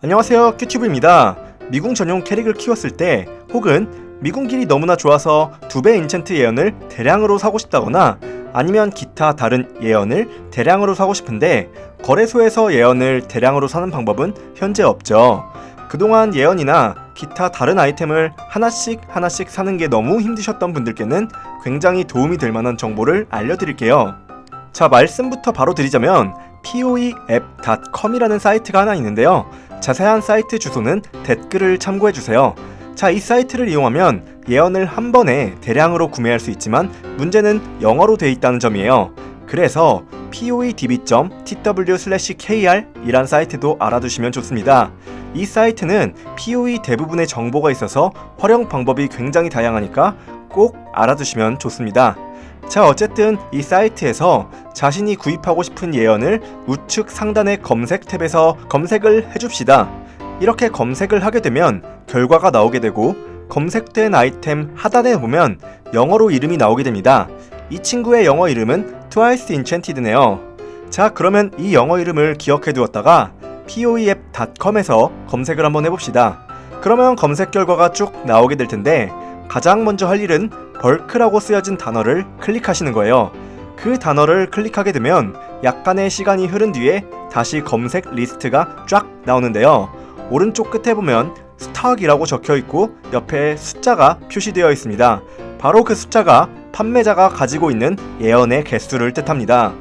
안녕하세요 큐튜브입니다. 미궁 전용 캐릭을 키웠을 때 혹은 미궁 길이 너무나 좋아서 두 배 인챈트 예언을 대량으로 사고 싶다거나 아니면 기타 다른 예언을 대량으로 사고 싶은데 거래소에서 예언을 대량으로 사는 방법은 현재 없죠. 그동안 예언이나 기타 다른 아이템을 하나씩 하나씩 사는 게 너무 힘드셨던 분들께는 굉장히 도움이 될 만한 정보를 알려드릴게요. 자 말씀부터 바로 드리자면 poeapp.com이라는 사이트가 하나 있는데요. 자세한 사이트 주소는 댓글을 참고해 주세요. 자, 이 사이트를 이용하면 예언을 한 번에 대량으로 구매할 수 있지만 문제는 영어로 돼 있다는 점이에요. 그래서 poedb.tw/kr 이란 사이트도 알아두시면 좋습니다. 이 사이트는 POE 대부분의 정보가 있어서 활용 방법이 굉장히 다양하니까 꼭 알아두시면 좋습니다. 자, 어쨌든 이 사이트에서 자신이 구입하고 싶은 예언을 우측 상단의 검색 탭에서 검색을 해줍시다. 이렇게 검색을 하게 되면 결과가 나오게 되고 검색된 아이템 하단에 보면 영어로 이름이 나오게 됩니다. 이 친구의 영어 이름은 Twice Enchanted네요. 자, 그러면 이 영어 이름을 기억해 두었다가 poeapp.com에서 검색을 한번 해봅시다. 그러면 검색 결과가 쭉 나오게 될 텐데 가장 먼저 할 일은 벌크라고 쓰여진 단어를 클릭하시는 거예요. 그 단어를 클릭하게 되면 약간의 시간이 흐른 뒤에 다시 검색 리스트가 쫙 나오는데요. 오른쪽 끝에 보면 스탁이라고 적혀 있고 옆에 숫자가 표시되어 있습니다. 바로 그 숫자가 판매자가 가지고 있는 예언의 개수를 뜻합니다.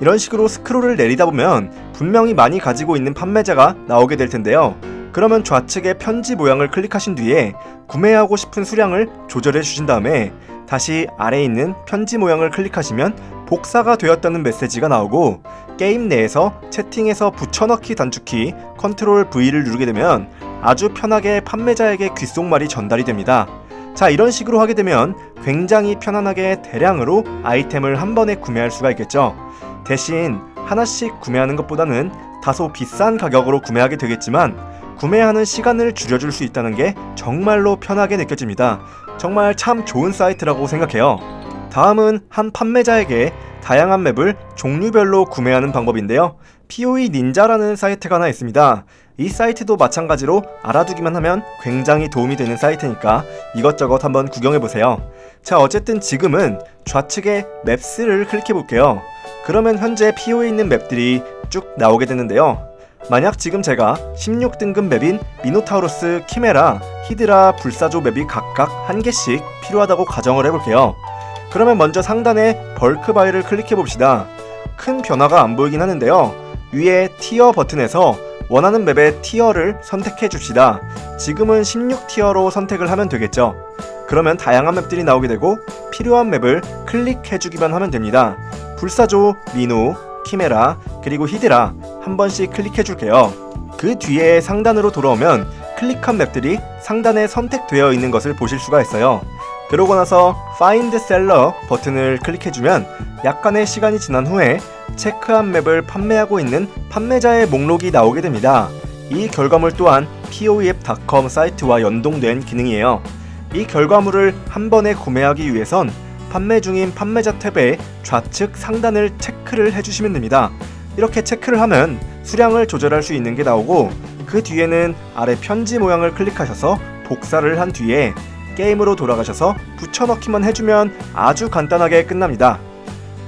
이런 식으로 스크롤을 내리다 보면 분명히 많이 가지고 있는 판매자가 나오게 될 텐데요. 그러면 좌측의 편지 모양을 클릭하신 뒤에 구매하고 싶은 수량을 조절해 주신 다음에 다시 아래에 있는 편지 모양을 클릭하시면 복사가 되었다는 메시지가 나오고 게임 내에서 채팅에서 붙여넣기 단축키 컨트롤 V를 누르게 되면 아주 편하게 판매자에게 귓속말이 전달이 됩니다. 자 이런 식으로 하게 되면 굉장히 편안하게 대량으로 아이템을 한 번에 구매할 수가 있겠죠. 대신 하나씩 구매하는 것보다는 다소 비싼 가격으로 구매하게 되겠지만 구매하는 시간을 줄여줄 수 있다는 게 정말로 편하게 느껴집니다. 정말 참 좋은 사이트라고 생각해요. 다음은 한 판매자에게 다양한 맵을 종류별로 구매하는 방법인데요. POE 닌자라는 사이트가 하나 있습니다. 이 사이트도 마찬가지로 알아두기만 하면 굉장히 도움이 되는 사이트니까 이것저것 한번 구경해 보세요. 자, 어쨌든 지금은 좌측에 맵스를 클릭해 볼게요. 그러면 현재 PO에 있는 맵들이 쭉 나오게 되는데요. 만약 지금 제가 16등급 맵인 미노타우로스, 키메라, 히드라, 불사조 맵이 각각 한 개씩 필요하다고 가정을 해볼게요. 그러면 먼저 상단에 벌크 바이를 클릭해 봅시다. 큰 변화가 안 보이긴 하는데요. 위에 티어 버튼에서 원하는 맵의 티어를 선택해 줍시다. 지금은 16티어로 선택을 하면 되겠죠. 그러면 다양한 맵들이 나오게 되고 필요한 맵을 클릭해 주기만 하면 됩니다. 불사조, 미노, 키메라, 그리고 히드라 한 번씩 클릭해 줄게요. 그 뒤에 상단으로 돌아오면 클릭한 맵들이 상단에 선택되어 있는 것을 보실 수가 있어요. 그러고 나서 Find Seller 버튼을 클릭해주면 약간의 시간이 지난 후에 체크한 맵을 판매하고 있는 판매자의 목록이 나오게 됩니다. 이 결과물 또한 poef.com 사이트와 연동된 기능이에요. 이 결과물을 한 번에 구매하기 위해선 판매 중인 판매자 탭의 좌측 상단을 체크를 해주시면 됩니다. 이렇게 체크를 하면 수량을 조절할 수 있는 게 나오고 그 뒤에는 아래 편지 모양을 클릭하셔서 복사를 한 뒤에 게임으로 돌아가셔서 붙여넣기만 해주면 아주 간단하게 끝납니다.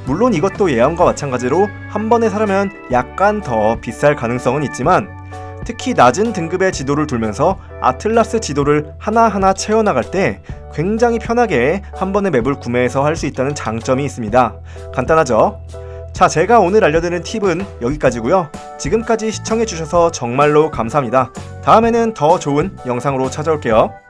물론 이것도 예언과 마찬가지로 한 번에 사려면 약간 더 비쌀 가능성은 있지만 특히 낮은 등급의 지도를 돌면서 아틀라스 지도를 하나하나 채워나갈 때 굉장히 편하게 한 번에 맵을 구매해서 할 수 있다는 장점이 있습니다. 간단하죠? 자, 제가 오늘 알려드린 팁은 여기까지고요. 지금까지 시청해주셔서 정말로 감사합니다. 다음에는 더 좋은 영상으로 찾아올게요.